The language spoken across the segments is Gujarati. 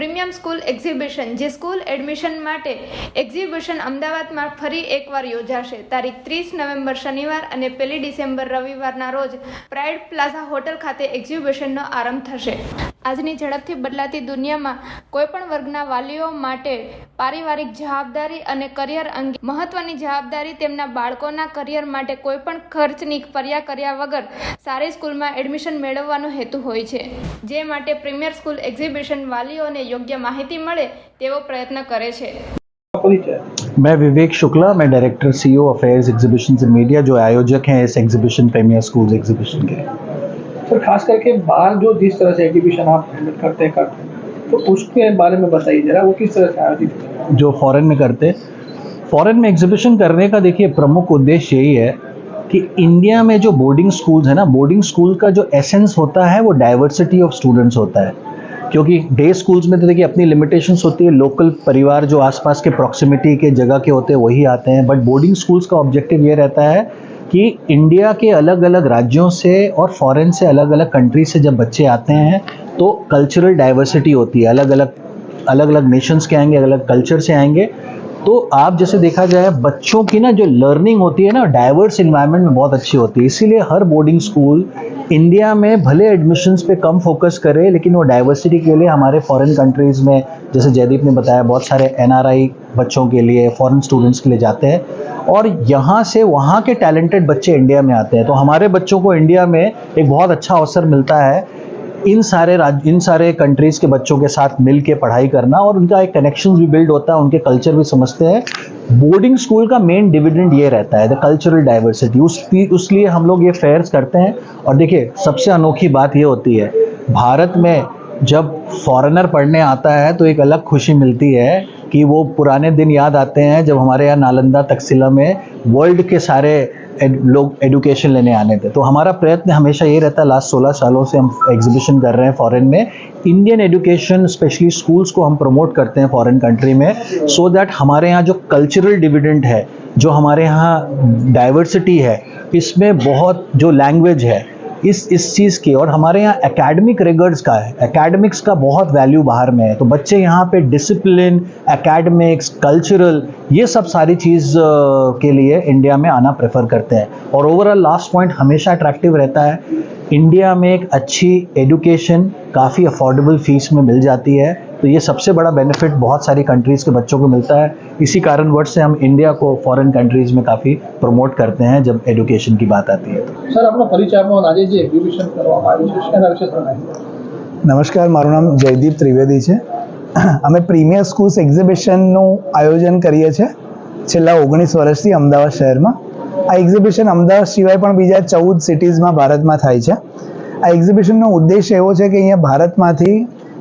પ્રીમિયમ સ્કૂલ એક્ઝિબિશન, જે સ્કૂલ એડમિશન માટે એક્ઝિબિશન અમદાવાદમાં ફરી એકવાર યોજાશે. તારીખ ત્રીસ નવેમ્બર શનિવાર અને પહેલી ડિસેમ્બર રવિવારના રોજ પ્રાઇડ પ્લાઝા હોટલ ખાતે એક્ઝિબિશનનો આરંભ થશે. આજની ઝડપથી બદલાતી દુનિયામાં કોઈપણ વર્ગના વાલીઓ માટે પારિવારિક જવાબદારી અને કરિયર અંગે મહત્વની જવાબદારી તેમના બાળકોના કરિયર માટે કોઈપણ ખર્ચની ફરિયા કર્યા વગર સારી સ્કૂલમાં એડમિશન મેળવવાનો હેતુ હોય છે જે માટે પ્રીમિયર સ્કૂલ એક્ઝિબિશન વાલીઓને યોગ્ય માહિતી મળે તેવો પ્રયત્ન કરે છે परिचय मैं विवेक शुक्ला मैं director CEO affairs exhibition and media जो आयोजक हैं इस एग्जीबिशन प्रीमियर स्कूल्स एग्जीबिशन के sir खास करके बाहर जो जिस तरह से एग्जीबिशन आप हैंडल करते हैं, करते तो उसके बारे में बताइए जरा, वो किस तरह से आयोजित जो फॉरेन में करते फॉरेन में एग्जीबिशन करने का देखिए, प्रमुख उद्देश्य यही है कि इंडिया में जो बोर्डिंग स्कूल्स है ना बोर्डिंग स्कूल का जो एसेंस होता है, वो डाइवर्सिटी ऑफ़ स्टूडेंट्स होता है। क्योंकि डे स्कूल्स में तो देखिए, अपनी लिमिटेशंस होती है लोकल परिवार जो आसपास के प्रॉक्सिमिटी के जगह के होते हैं, वही आते हैं। बट बोर्डिंग स्कूल्स का ऑब्जेक्टिव ये रहता है कि इंडिया के अलग अलग राज्यों से और फॉरेन से अलग अलग कंट्री से जब बच्चे आते हैं तो कल्चरल डाइवर्सिटी होती है। अलग अलग अलग अलग नेशंस के आएँगे अलग अलग कल्चर से आएँगे। तो आप जैसे देखा जाए, बच्चों की ना जो लर्निंग होती है ना डाइवर्स इन्वायरमेंट में बहुत अच्छी होती है। इसीलिए हर बोर्डिंग स्कूल इंडिया में भले एडमिशन्स पे कम फोकस करे, लेकिन वो डाइवर्सिटी के लिए हमारे फॉरेन कंट्रीज़ में, जैसे जयदीप ने बताया, बहुत सारे एनआरआई बच्चों के लिए फॉरेन स्टूडेंट्स के लिए जाते हैं। और यहाँ से वहाँ के टैलेंटेड बच्चे इंडिया में आते हैं। तो हमारे बच्चों को इंडिया में एक बहुत अच्छा अवसर मिलता है। इन सारे राज, इन सारे कंट्रीज़ के बच्चों के साथ मिल के पढ़ाई करना और उनका एक कनेक्शन भी बिल्ड होता है, उनके कल्चर भी समझते हैं। बोर्डिंग स्कूल का मेन डिविडेंड ये रहता है द कल्चरल डाइवर्सिटी उस उसलिए हम लोग ये फेयर्स करते हैं। और देखिए, सबसे अनोखी बात ये होती है, भारत में जब फॉरेनर पढ़ने आता है तो एक अलग खुशी मिलती है कि वो पुराने दिन याद आते हैं जब हमारे यहाँ नालंदा तकसीला में वर्ल्ड के सारे एड, लोग एडुकेशन लेने आने थे। तो हमारा प्रयत्न हमेशा ये रहता है लास्ट 16 सालों से हम एग्जीबिशन कर रहे हैं फॉरेन में। इंडियन एजुकेशन स्पेशली स्कूल्स को हम प्रमोट करते हैं फॉरेन कंट्री में सो so दैट हमारे यहाँ जो कल्चरल डिविडेंट है जो हमारे यहाँ डाइवर्सिटी है इसमें बहुत जो लैंग्वेज है इस इस चीज़ की और हमारे यहाँ एकेडमिक रिगर्ड्स का है। एकेडमिक्स का बहुत वैल्यू बाहर में है। तो बच्चे यहाँ पे डिसिप्लिन एकेडमिक्स कल्चरल ये सब सारी चीज़ अ, के लिए इंडिया में आना प्रेफर करते हैं और ओवरऑल लास्ट पॉइंट हमेशा अट्रैक्टिव रहता है इंडिया में एक अच्छी एजुकेशन काफ़ी अफोर्डेबल फीस में मिल जाती है तो ये सबसे बड़ा बेनिफिट बहुत सारी कंट्रीज़ के बच्चों को मिलता है इसी कारणवश से हम इंडिया को फॉरेन कंट्रीज़ में काफ़ी प्रमोट करते हैं जब एजुकेशन की बात आती है तो સર આપણો પરિચય આપો અને આજે જે એક્ઝિબિશન કરવામાં આવ્યું છે એના વિશે થોડી માહિતી આપો. નમસ્કાર મારું નામ જયદીપ ત્રિવેદી છે અમે પ્રીમિયર સ્કૂલ્સ એક્ઝિબિશનનું આયોજન કરીએ છીએ છેલ્લા ઓગણીસ વર્ષથી અમદાવાદ શહેરમાં. આ એક્ઝિબિશન અમદાવાદ સિવાય પણ બીજા ચૌદ સિટીઝમાં ભારતમાં થાય છે. આ એક્ઝિબિશનનો ઉદ્દેશ એવો છે કે અહીંયા ભારતમાંથી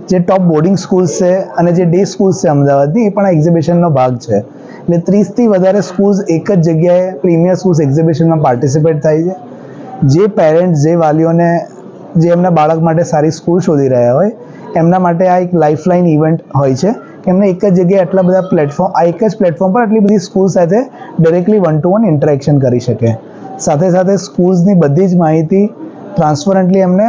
જે ટોપ બોર્ડિંગ સ્કૂલ્સ છે અને જે ડે સ્કૂલ્સ છે અમદાવાદની, એ પણ આ એક્ઝિબિશનનો ભાગ છે. એટલે ત્રીસથી વધારે સ્કૂલ્સ એક જ જગ્યાએ પ્રીમિયર સ્કૂલ્સ એક્ઝિબિશનમાં પાર્ટિસિપેટ થાય છે. જે પેરેન્ટ્સ જે વાલીઓને, જે એમના બાળક માટે સારી સ્કૂલ શોધી રહ્યા હોય એમના માટે આ એક લાઇફલાઇન ઇવેન્ટ હોય છે. એમને એક જ જગ્યાએ આટલા બધા પ્લેટફોર્મ આ એક જ પ્લેટફોર્મ પર આટલી બધી સ્કૂલ સાથે directly one to one interaction કરી શકે. સાથે સાથે સ્કૂલ્સની બધી જ માહિતી ટ્રાન્સપરન્ટલી એમને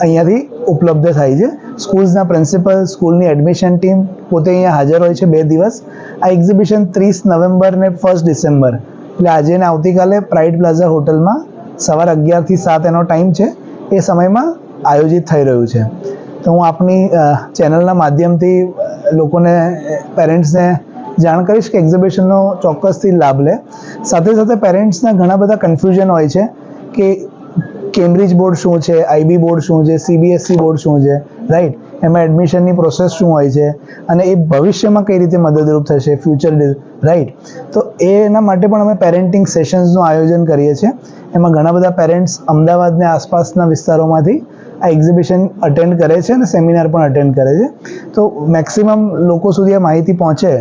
અહીંયાથી ઉપલબ્ધ થાય છે. સ્કૂલ્સના પ્રિન્સિપલ સ્કૂલની એડમિશન ટીમ પોતે અહીંયા હાજર હોય છે બે દિવસ. આ એક્ઝિબિશન ત્રીસ નવેમ્બર ને ફર્સ્ટ ડિસેમ્બર એટલે આજે ને આવતીકાલે પ્રાઇડ પ્લાઝા હોટલમાં સવાર અગિયારથી સાત એનો ટાઈમ છે. એ સમયમાં આયોજિત થઈ રહ્યું છે. તો હું આપની ચેનલના માધ્યમથી લોકોને પેરેન્ટ્સને જાણ કરીશ કે એક્ઝિબિશનનો ચોક્કસથી લાભ લે. સાથે સાથે પેરેન્ટ્સના ઘણા બધા કન્ફ્યુઝન હોય છે કે કેમ્બ્રિજ બોર્ડ શું છે આઈબી બોર્ડ શું છે સીબીએસસી બોર્ડ શું છે રાઈટ એમાં એડમિશનની પ્રોસેસ શું હોય છે અને એ ભવિષ્યમાં કઈ રીતે મદદરૂપ થશે ફ્યુચર રાઈટ તો એના માટે પણ અમે પેરેન્ટિંગ સેશન્સનું આયોજન કરીએ છીએ. એમાં ઘણા બધા પેરેન્ટ્સ અમદાવાદને આસપાસના વિસ્તારોમાંથી આ એક્ઝિબિશન અટેન્ડ કરે છે અને સેમિનાર પણ અટેન્ડ કરે છે. તો મેક્સિમમ લોકો સુધી આ માહિતી પહોંચે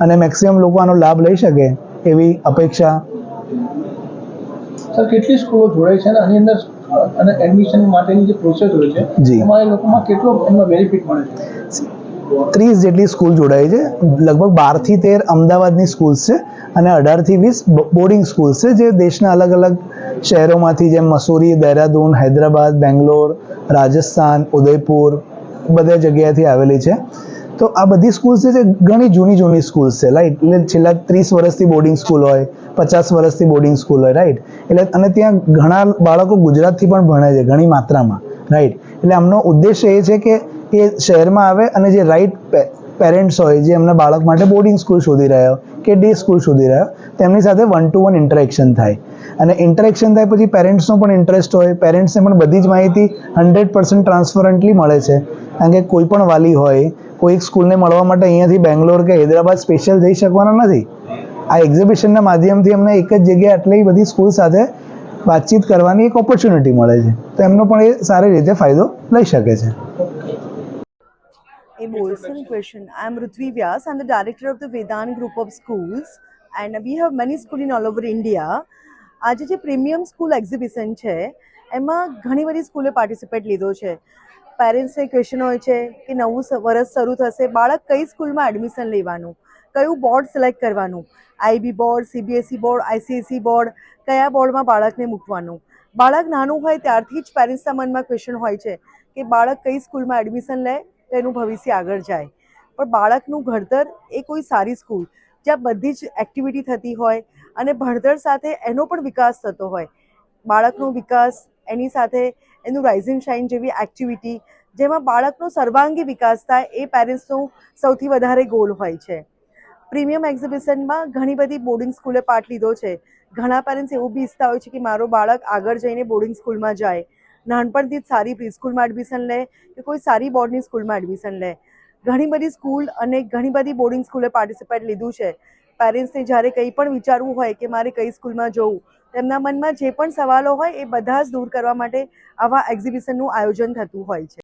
અને મેક્સિમમ લોકો આનો લાભ લઈ શકે એવી અપેક્ષા. સર કેટલી સ્કૂલો જોડાય છે અને આની અંદર અને એડમિશન માટેની જે પ્રોસેસ હોય છે જી. એમાં લોકોમાં કેટલો એમનો બેનિફિટ મળે છે? ત્રીસ જેટલી સ્કૂલ જોડાઈ છે. લગભગ બારથી તેર અમદાવાદની સ્કૂલ્સ છે. અને અઢારથી વીસ બોર્ડિંગ સ્કૂલ્સ છે, જે દેશના અલગ અલગ શહેરોમાંથી જેમ મસૂરી, દહેરાદૂન, હૈદરાબાદ, બેંગ્લોર, રાજસ્થાન, ઉદયપુર, બધા જગ્યાએથી આવેલી છે. તો આ બધી સ્કૂલ્સ છે, જે ઘણી જૂની જૂની સ્કૂલ્સ છે રાઈટ એટલે છેલ્લા ત્રીસ વર્ષથી બોર્ડિંગ સ્કૂલ હોય, પચાસ વર્ષથી બોર્ડિંગ સ્કૂલ હોય રાઈટ એટલે અને ત્યાં ઘણા બાળકો ગુજરાતથી પણ ભણે છે, ઘણી માત્રામાં રાઈટ એટલે આમનો ઉદ્દેશ્ય એ છે કે એ શહેરમાં આવે અને જે રાઈટ પેરેન્ટ્સ હોય, જે એમના બાળક માટે બોર્ડિંગ સ્કૂલ શોધી રહ્યા, કે ડે સ્કૂલ શોધી રહ્યા, તેમની સાથે વન ટુ વન ઇન્ટરેક્શન થાય. અને ઇન્ટરેક્શન થાય પછી પેરેન્ટ્સનો પણ ઇન્ટરેસ્ટ હોય પેરેન્ટ્સને પણ બધી જ માહિતી હંડ્રેડ પર્સન્ટ ટ્રાન્સપરન્ટલી મળે છે. કારણ કે કોઈ પણ વાલી હોય, કોઈ એક સ્કૂલને મળવા માટે અહીંયાથી બેંગ્લોર કે હૈદરાબાદ સ્પેશિયલ જઈ શકવાના નથી. આ એક્ઝિબિશનના માધ્યમથી અમને એક જ જગ્યાએ આટલી બધી સ્કૂલ સાથે વાતચીત કરવાની એક ઓપોર્ચ્યુનિટી મળે છે. તો એમનો પણ એ સારી રીતે ફાયદો લઈ શકે છે. A wholesome question. I am Ruthvi Vyas. I'm the director of the Vedan Group of Schools, and we have many schools in all over India. આજે જે પ્રીમિયમ સ્કૂલ એક્ઝિબિશન છે એમાં ઘણી બધી સ્કૂલે પાર્ટિસિપેટ લીધો છે પેરેન્ટ્સને ક્વેશ્ચન હોય છે કે નવું વરસ શરૂ થશે બાળક કઈ સ્કૂલમાં એડમિશન લેવાનું કયું બોર્ડ સિલેક્ટ કરવાનું IB board CBSE board ICSE board કયા બોર્ડમાં બાળકને મૂકવાનું બાળક નાનું હોય ત્યારથી જ પેરેન્ટ્સના મનમાં ક્વેશ્ચન હોય છે કે બાળક કઈ સ્કૂલમાં એડમિશન લે તો એનું ભવિષ્ય આગળ જાય. પણ બાળકનું ઘડતર એ કોઈ સારી સ્કૂલ જ્યાં બધી જ એક્ટિવિટી થતી હોય અને ભણતર સાથે એનો પણ વિકાસ થતો હોય. બાળકનો વિકાસ, એની સાથે એનું રાઇઝિંગ શાઇન જેવી એક્ટિવિટી જેમાં બાળકનો સર્વાંગી વિકાસ થાય એ પેરેન્ટ્સનો સૌથી વધારે ગોલ હોય છે. પ્રીમિયમ એક્ઝિબિશનમાં ઘણી બધી બોર્ડિંગ સ્કૂલે પાર્ટ લીધો છે. ઘણા પેરેન્ટ્સ એવું બી ઈચ્છતા હોય છે કે મારો બાળક આગળ જઈને બોર્ડિંગ સ્કૂલમાં જાય. નાનપણથી જ સારી પ્રીસ્કૂલમાં એડમિશન લે કે કોઈ સારી બોર્ડની સ્કૂલમાં એડમિશન લે. ઘણી બધી સ્કૂલ અને ઘણી બધી બોર્ડિંગ સ્કૂલે પાર્ટિસિપેટ લીધું છે. પેરેન્ટ્સને જ્યારે કંઈ પણ વિચારવું હોય કે મારે કઈ સ્કૂલમાં જવું, તેમના મનમાં જે પણ સવાલો હોય એ બધા જ દૂર કરવા માટે આવા એક્ઝિબિશનનું આયોજન થતું હોય છે.